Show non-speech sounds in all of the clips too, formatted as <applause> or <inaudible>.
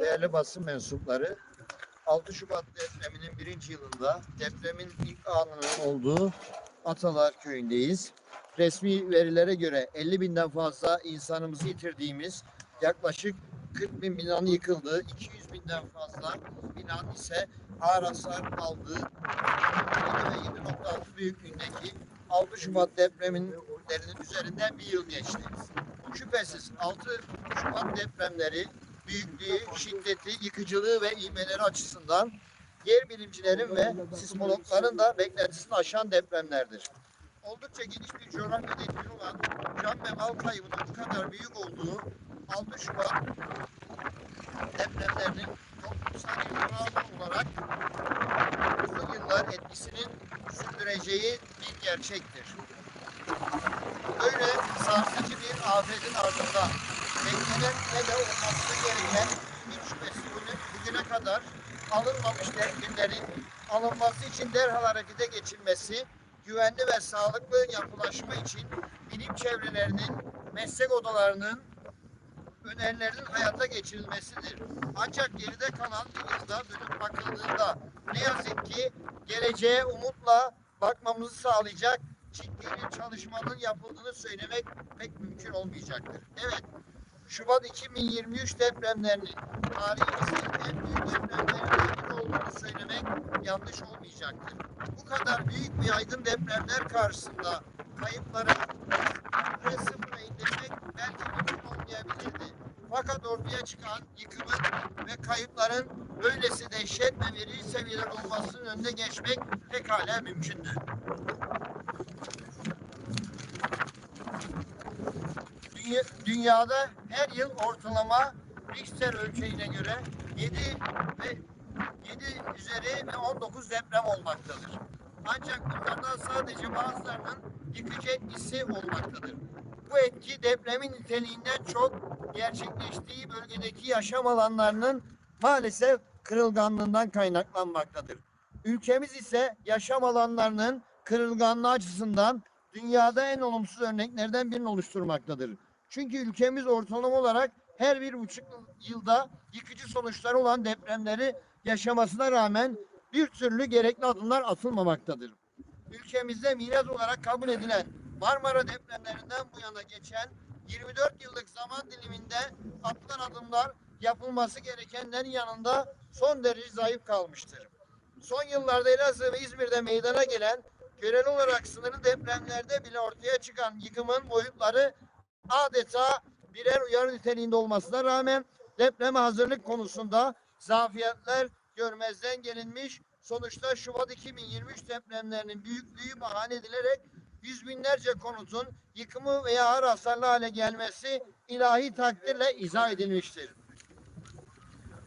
değerli basın mensupları, 6 Şubat depreminin birinci yılında depremin ilk anının olduğu Atalar köyündeyiz. Resmi verilere göre 50 binden fazla insanımızı yitirdiğimiz yaklaşık 40 bin binanın yıkıldığı, 200 binden fazla binanın ise ağır hasar aldığı 7 ve 7.6 büyüklüğündeki 6 Şubat depreminin üzerinden bir yıl geçti. Şüphesiz 6 Şubat depremleri büyüklüğü, şiddeti, yıkıcılığı ve ivmeleri açısından yer bilimcilerin ve sismologların da beklentisini aşan depremlerdir. Oldukça geniş bir coğrafyada etkili olan can ve mal kaybının bu kadar büyük olduğu 6 Şubat depremlerinin toplumsal yıkımlar olarak uzun yıllar etkisinin sürdüreceği bir gerçektir. Böyle sarsıcı bir afetin ardından beklenen ve de olması gereken hiç bugüne, bugüne kadar alınmamış tedbirlerin alınması için derhal harekete geçilmesi, güvenli ve sağlıklı yapılaşma için bilim çevrelerinin, meslek odalarının önerilerinin hayata geçirilmesidir. Ancak geride kalan bir yılda dönüp bakıldığında ne yazık ki geleceğe umutla bakmamızı sağlayacak ciddi bir çalışmanın yapıldığını söylemek pek mümkün olmayacaktır. Evet, Şubat 2023 depremlerinin tarihimizin en büyük depremlerinden biri olduğunu söylemek yanlış olmayacaktır. Bu kadar büyük bir yaygın depremler karşısında kayıpları ve sıfıra indirmek belki mümkün olmayabilirdi. Fakat ortaya çıkan yıkımın ve kayıpların böylesi dehşet ve veri seviyeler olmasının önüne geçmek pekala mümkündür. Dünya, dünyada her yıl ortalama Richter ölçeğine göre 7 ve 7 üzeri ve 19 deprem olmaktadır. Ancak bunlardan sadece bazılarının yıkıcı etkisi olmaktadır. Bu etki depremin niteliğinden çok gerçekleştiği bölgedeki yaşam alanlarının maalesef kırılganlığından kaynaklanmaktadır. Ülkemiz ise yaşam alanlarının kırılganlığı açısından dünyada en olumsuz örneklerden birini oluşturmaktadır. Çünkü ülkemiz ortalama olarak her bir buçuk yılda yıkıcı sonuçları olan depremleri yaşamasına rağmen bir türlü gerekli adımlar atılmamaktadır. Ülkemizde miras olarak kabul edilen Marmara depremlerinden bu yana geçen 24 yıllık zaman diliminde atılan adımlar yapılması gerekenlerin yanında son derece zayıf kalmıştır. Son yıllarda Elazığ ve İzmir'de meydana gelen göreli olarak sınırlı depremlerde bile ortaya çıkan yıkımın boyutları adeta birer uyarı niteliğinde olmasına rağmen depreme hazırlık konusunda zafiyetler görmezden gelinmiş. Sonuçta Şubat 2023 depremlerinin büyüklüğü bahane edilerek yüz binlerce konutun yıkımı veya ağır hasarlı hale gelmesi ilahi takdirle izah edilmiştir.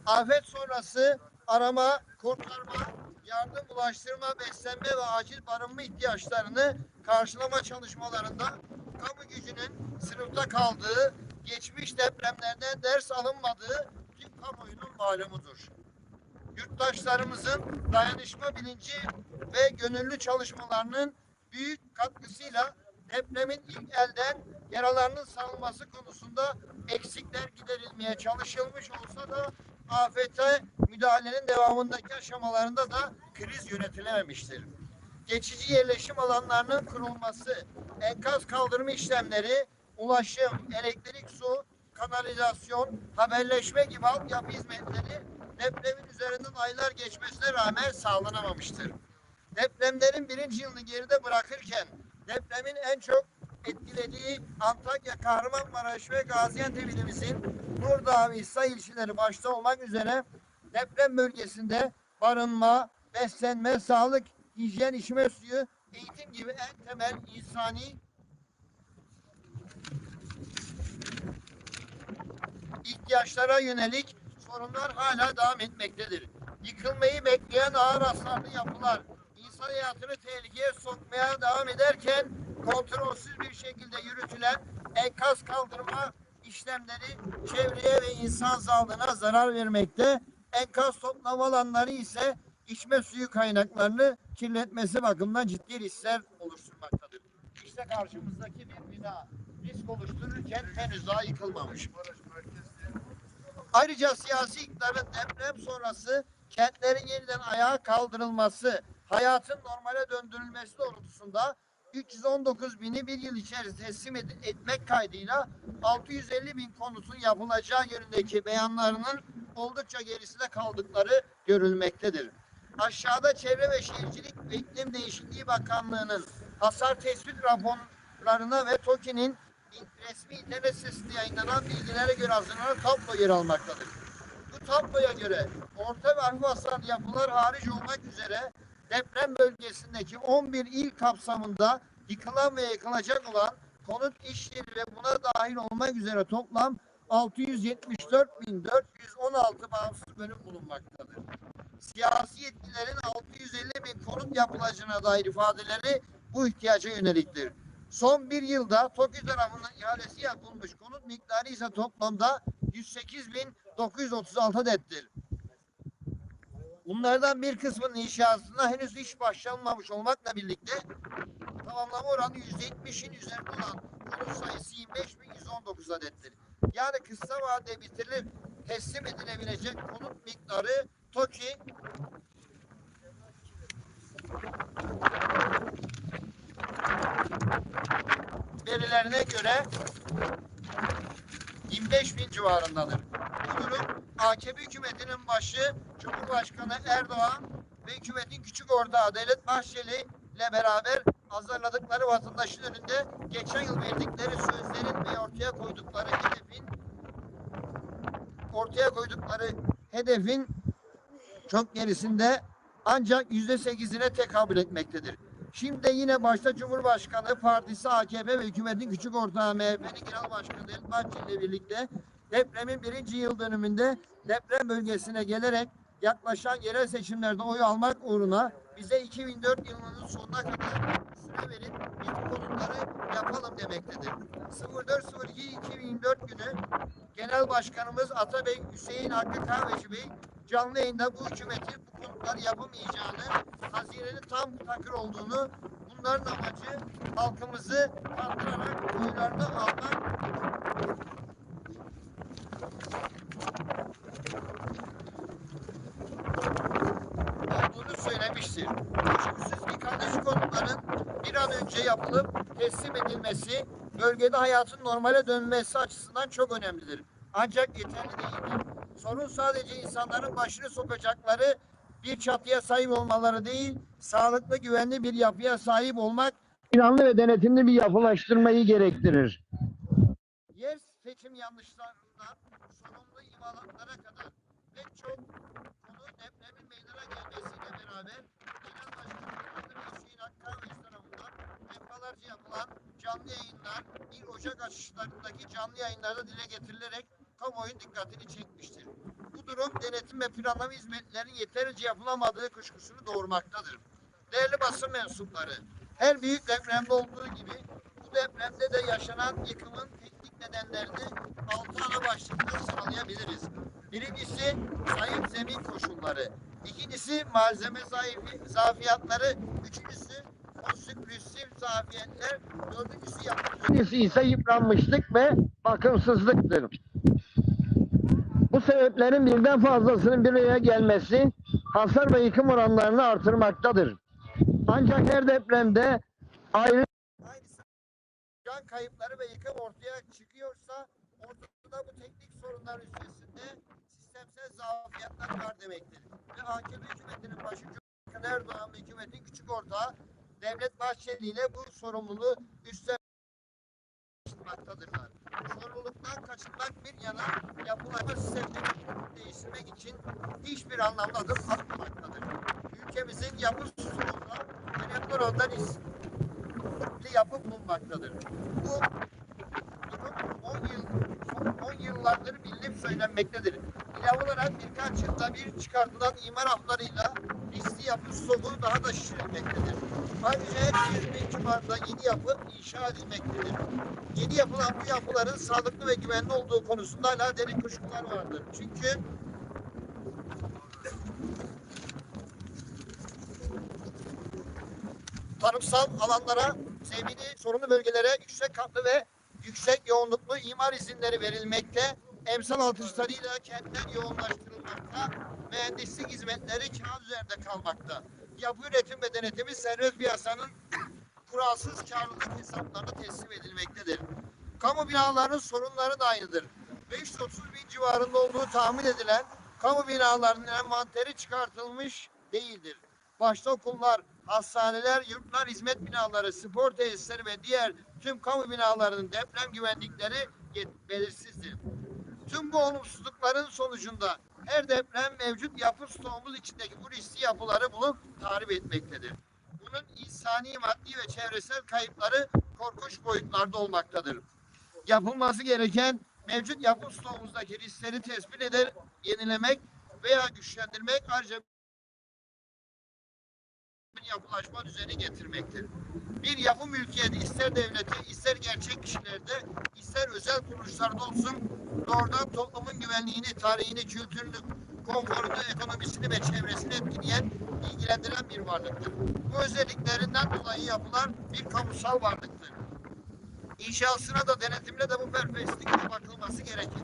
Afet sonrası arama, kurtarma, yardım ulaştırma, beslenme ve acil barınma ihtiyaçlarını karşılama çalışmalarında kamu gücünün sınıfta kaldığı, geçmiş depremlerden ders alınmadığı tüm kamuoyunun malumudur. Yurttaşlarımızın dayanışma bilinci ve gönüllü çalışmalarının büyük katkısıyla depremin ilk elden yaralarının sarılması konusunda eksikler giderilmeye çalışılmış olsa da afete müdahalenin devamındaki aşamalarında da kriz yönetilememiştir. Geçici yerleşim alanlarının kurulması, enkaz kaldırma işlemleri, ulaşım, elektrik, su, kanalizasyon, haberleşme gibi altyapı hizmetleri depremin üzerinden aylar geçmesine rağmen sağlanamamıştır. Depremlerin birinci yılını geride bırakırken depremin en çok etkilediği Antakya, Kahramanmaraş ve Gaziantep ilimizin Nurdağ ve İsa ilçeleri başta olmak üzere deprem bölgesinde barınma, beslenme, sağlık, hijyen, içme suyu, eğitim gibi en temel insani ihtiyaçlara yönelik sorunlar hala devam etmektedir. Yıkılmayı bekleyen ağır hasarlı yapılar insan hayatını tehlikeye sokmaya devam ederken kontrolsüz bir şekilde yürütülen enkaz kaldırma işlemleri çevreye ve insan sağlığına zarar vermekte. Enkaz toplama alanları ise içme suyu kaynaklarını kirletmesi bakımından ciddi riskler oluşturmaktadır. İşte karşımızdaki bir bina risk oluştururken henüz daha yıkılmamış. Ayrıca siyasi iktidarın deprem sonrası kentlerin yeniden ayağa kaldırılması, hayatın normale döndürülmesi doğrultusunda 319 bini bir yıl içerisinde teslim etmek kaydıyla 650 bin konutun yapılacağı yönündeki beyanlarının oldukça gerisinde kaldıkları görülmektedir. Aşağıda Çevre ve Şehircilik ve İklim Değişikliği Bakanlığı'nın hasar tespit raporlarına ve TOKİ'nin resmi internet sitesinde yayınlanan bilgilere göre hazırlanan tablo yer almaktadır. Bu tabloya göre orta ve hafif hasarlı yapılar hariç olmak üzere deprem bölgesindeki 11 il kapsamında yıkılan ve yıkılacak olan konut işleri ve buna dahil olmak üzere toplam 674.416 bağımsız bölüm bulunmaktadır. Siyasi yetkilerin 650 bin konut yapılacağına dair ifadeleri bu ihtiyaca yöneliktir. Son bir yılda TOKİ tarafından ihalesi yapılmış konut miktarı ise toplamda 108.936 adettir. Bunlardan bir kısmının inşasına henüz iş başlanmamış olmakla birlikte tamamlama oranı %70'in üzerinde olan konut sayısı 25.119 adettir. Yani kısa vadede bitirilip teslim edilebilecek konut miktarı TOKİ verilerine göre 25 bin civarındadır. Bu durum AKP hükümetinin başı Cumhurbaşkanı Erdoğan ve hükümetin küçük ortağı Devlet Bahçeli ile beraber hazırladıkları vatandaşın önünde geçen yıl verdikleri sözlerin ve ortaya koydukları hedefin ortaya koydukları hedefin çok gerisinde ancak yüzde sekizine tekabül etmektedir. Şimdi yine başta Cumhurbaşkanı Partisi AKP ve hükümetin küçük ortağı MHP'nin Genel Başkanı Devlet Bahçeli ile birlikte depremin birinci yıl dönümünde deprem bölgesine gelerek yaklaşan yerel seçimlerde oy almak uğruna bize 2004 yılının sonuna kadar süre verip ilk konutları yapalım demektedir. 04.02.2024 günü Genel Başkanımız Atabey Hüseyin Hakkı Kahveci Bey canlı yayında bu hükümetin bu konutları yapamayacağını, hazinenin tam takır olduğunu, bunların amacı halkımızı kandırarak oylarını almak olduğunu söylemiştir. Önce yapılıp teslim edilmesi bölgede hayatın normale dönmesi açısından çok önemlidir. Ancak yeterli değildir. Sorun sadece insanların başını sokacakları bir çatıya sahip olmaları değil, sağlıklı güvenli bir yapıya sahip olmak planlı ve denetimli bir yapılaştırmayı gerektirir. yer seçim yanlışlarından sorumlu imalatlara kadar pek çok konu depremin meydana gelmesiyle beraber Genel Başkanı Hüseyin Hakkari tarafından defalarca yapılan canlı yayınlar, 1 Ocak açışlarındaki canlı yayınlarda dile getirilerek kamuoyun dikkatini çekmiştir. Bu durum denetim ve planlama hizmetlerinin yeterince yapılamadığı kuşkusunu doğurmaktadır. Değerli basın mensupları, her büyük depremde olduğu gibi bu depremde de yaşanan yıkımın teknik nedenlerini altı ana başlıkta sıralayabiliriz. Birincisi zayıf zemin koşulları. İkincisi malzeme zayıf, zafiyatları. Üçüncüsü konstrüktif zafiyetler. Dördüncüsü yapı İkincisi ise yıpranmışlık ve bakımsızlıktır. Bu sebeplerin birden fazlasının bir araya gelmesi hasar ve yıkım oranlarını artırmaktadır. Ancak her depremde ayrı can kayıpları ve yıkım ortaya çıkıyorsa ortada bu teknik sorunlar üstesinde sistemsel zafiyetler var demektir. Ve AKP hükümetinin başı Cumhurbaşkanı Erdoğan ve hükümetin küçük ortağı Devlet Bahçeli bu sorumluluğu üstlenmektadırlar. Sorumluluktan kaçınmak bir yana yapılan sistemleri değiştirmek için hiçbir anlamda adım atmamaktadır. Ülkemizin yapı sorununda önemli orandan is- yapı bulunmaktadır. Bu durum 10 yıl 10 yıllardır bilinip söylenmektedir. İlave olarak birkaç yılda bir çıkartılan imar haflarıyla riskli yapı stoğu daha da şişirilmektedir. Ayrıca her 20 civarında yeni yapı inşa edilmektedir. Yeni yapılan bu yapıların sağlıklı ve güvenli olduğu konusunda hala derin kuşkular vardır. Çünkü tarımsal alanlara, zemini sorunlu bölgelere yüksek katlı ve yüksek yoğunluklu imar izinleri verilmekte. emsal artışlarıyla kentten yoğunlaştırılmakta, mühendislik hizmetleri kağıt üzerinde kalmakta. Yapı üretim ve denetimi serbest piyasanın <clears throat> kuralsız karlılık hesaplarına teslim edilmektedir. Kamu binalarının sorunları da aynıdır. 530 bin civarında olduğu tahmin edilen kamu binalarının envanteri çıkartılmış değildir. Başta okullar, hastaneler, yurtlar, hizmet binaları, spor tesisleri ve diğer tüm kamu binalarının deprem güvenlikleri belirsizdir. Tüm bu olumsuzlukların sonucunda her deprem mevcut yapı stoğumuz içindeki bu riskli yapıları bulup tahrip etmektedir. Bunun insani, maddi ve çevresel kayıpları korkunç boyutlarda olmaktadır. Yapılması gereken mevcut yapı stoğumuzdaki riskleri tespit eder, yenilemek veya güçlendirmek ayrıca yapılaşma düzeni getirmektir. Bir yapı mülkiyeti ister devleti, ister gerçek kişilerde, ister özel kuruluşlarda olsun doğrudan toplumun güvenliğini, tarihini, kültürünü, konforunu, ekonomisini ve çevresini etkileyen, ilgilendiren bir varlıktır. Bu özelliklerinden dolayı yapılar bir kamusal varlıktır. İnşasına da denetimine de bu perspektifle bakılması gerekir.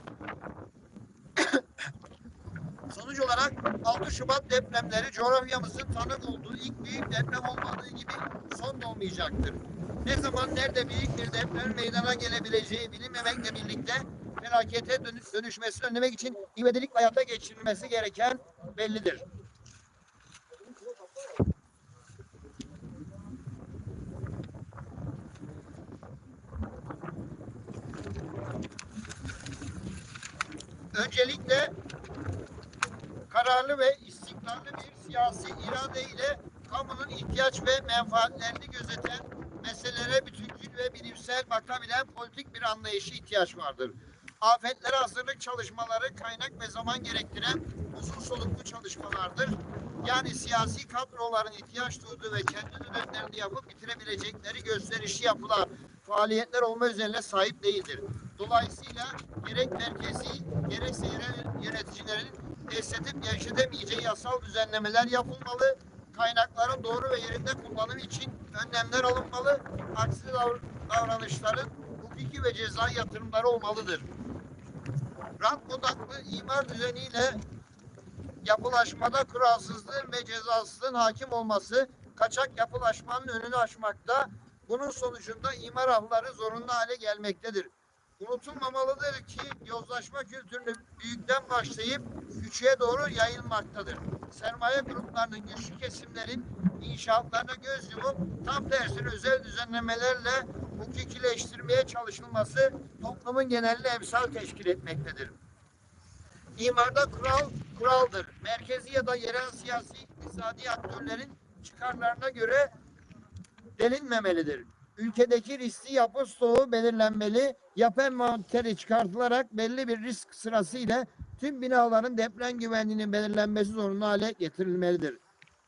Sonuç olarak 6 Şubat depremleri coğrafyamızın tanık olduğu ilk büyük deprem olmadığı gibi son da olmayacaktır. Ne zaman nerede büyük bir deprem meydana gelebileceği bilinmemekle birlikte felakete dönü- dönüşmesini önlemek için ivedilik hayata geçirilmesi gereken bellidir. Öncelikle kararlı ve istikrarlı bir siyasi irade ile kamunun ihtiyaç ve menfaatlerini gözeten meselelere bütüncül ve bilimsel bakabilen politik bir anlayışı ihtiyaç vardır. Afetlere hazırlık çalışmaları kaynak ve zaman gerektiren uzun soluklu çalışmalardır. Yani siyasi kadroların ihtiyaç duyduğu ve kendi dönemlerinde yapıp bitirebilecekleri gösterişli yapılar, faaliyetler olma özelliğine sahip değildir. Dolayısıyla gerek merkezi gerekse yerel yöneticilerin esnetip gevşetemeyeceği yasal düzenlemeler yapılmalı. Kaynakların doğru ve yerinde kullanımı için önlemler alınmalı. Aksi davr- davranışların hukuki ve cezai yatırımları olmalıdır. Rant odaklı imar düzeniyle yapılaşmada kuralsızlığın ve cezasızlığın hakim olması kaçak yapılaşmanın önünü açmakta. Bunun sonucunda imar avları zorunlu hale gelmektedir. Unutulmamalıdır ki yozlaşma kültürünü büyükten başlayıp küçüğe doğru yayılmaktadır. Sermaye gruplarının güçlü kesimlerin inşaatlarına göz yumup tam tersine özel düzenlemelerle hukukileştirmeye çalışılması toplumun geneline emsal teşkil etmektedir. İmarda kural kuraldır. Merkezi ya da yerel siyasi iktisadi aktörlerin çıkarlarına göre delinmemelidir. Ülkedeki riskli yapı stoğu belirlenmeli, yapı envanteri çıkartılarak belli bir risk sırası ile tüm binaların deprem güvenliğinin belirlenmesi zorunlu hale getirilmelidir.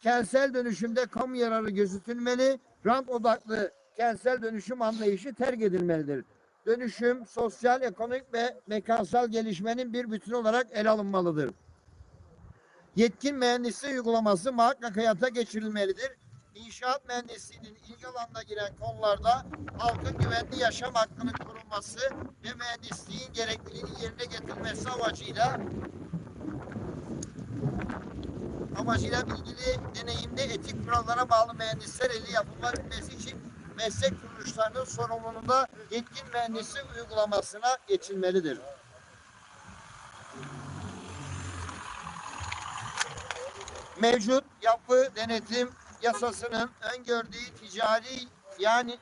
Kentsel dönüşümde kamu yararı gözetilmeli, rant odaklı kentsel dönüşüm anlayışı terk edilmelidir. Dönüşüm, sosyal, ekonomik ve mekansal gelişmenin bir bütün olarak ele alınmalıdır. Yetkin mühendisliği uygulaması muhakkak hayata geçirilmelidir. İnşaat mühendisliğinin ilgi alanına giren konularda halkın güvenli yaşam hakkının korunması ve mühendisliğin gerekliliğinin yerine getirilmesi amacıyla amacıyla bilgili, deneyimli, etik kurallara bağlı mühendisler eli yapılabilmesi için meslek kuruluşlarının sorumluluğunda yetkin mühendislik uygulamasına geçilmelidir. Mevcut yapı denetim yasasının öngördüğü ticari yani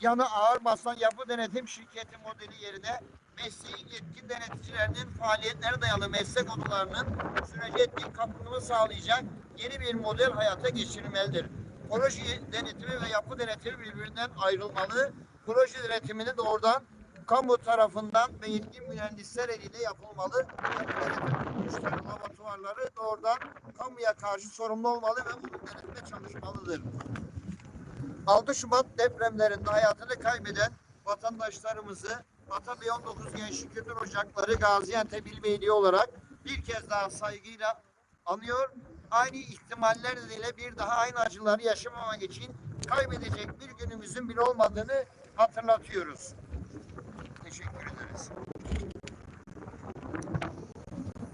yanı ağır basan yapı denetim şirketi modeli yerine mesleğin yetkin deneticilerinin faaliyetlerine dayalı meslek odalarının sürece etkin katılımını sağlayacak yeni bir model hayata geçirilmelidir. Proje denetimi ve yapı denetimi birbirinden ayrılmalı. Proje denetimini doğrudan kamu tarafından ve yetkin mühendisler eliyle yapılmalı. Kuruluşları, laboratuvarları doğrudan kamuya karşı sorumlu olmalı ve bunu denetme çalışmalıdır. 6 Şubat depremlerinde hayatını kaybeden vatandaşlarımızı Atabey 19 Gençlik Kültür Ocakları Gaziantep İl Beyliği olarak bir kez daha saygıyla anıyor. Aynı ihtimaller nedeniyle bir daha aynı acıları yaşamamak için kaybedecek bir günümüzün bile olmadığını hatırlatıyoruz. Teşekkür ederiz.